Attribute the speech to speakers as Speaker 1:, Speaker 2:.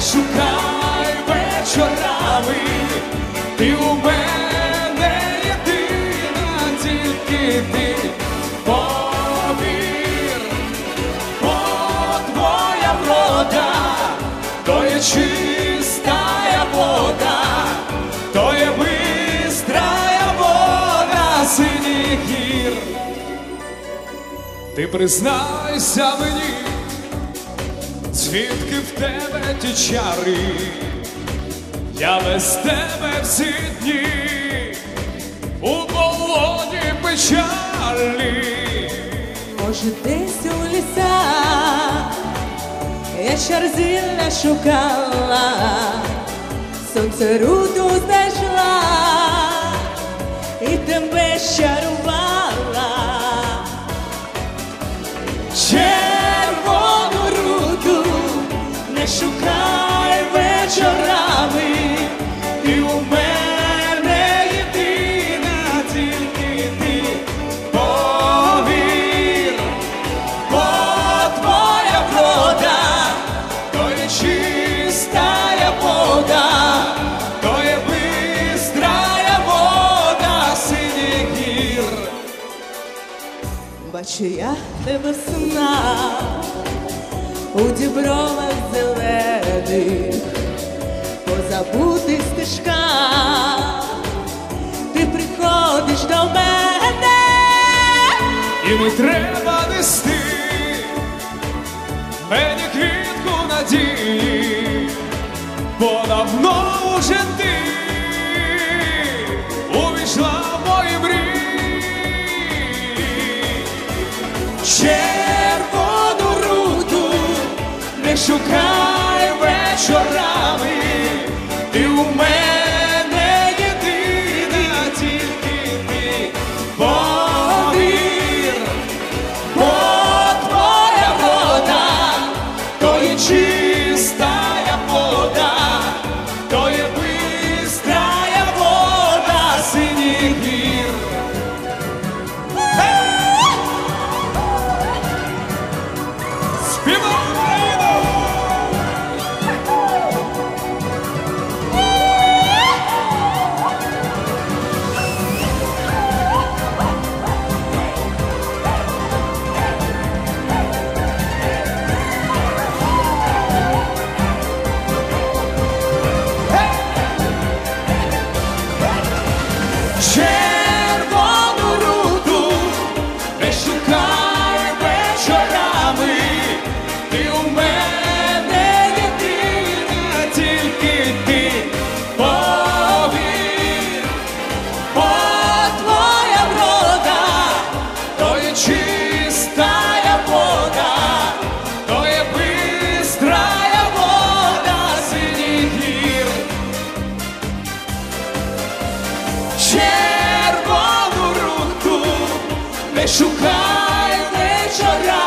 Speaker 1: шукай вечорами, ти у мене єдина, тільки ти повір, бо твоя врода, то є чистая вода, то є бистрая вода синіх гір. Ти признайся мені, звідки в тебе ті чари, я без тебе всі дні у полоні печалі.
Speaker 2: Може, десь у лісах я щарзілля шукала, сонце руду знайшла і тебе щарувала. Червону шукай вечорами,
Speaker 1: І у мене єдина тільки ти повір, бо твоя вода, то є чистая вода, то є бистрая вода синіх гір.
Speaker 2: бачу я тебе сна у дібровах зелених, позабутих стежках, ти приходиш до мене.
Speaker 1: І не треба нести мені квітку надії, бо давно вже ти увійшла в мої мрії. Червону руду не шукай Червону руку не шукай вечора.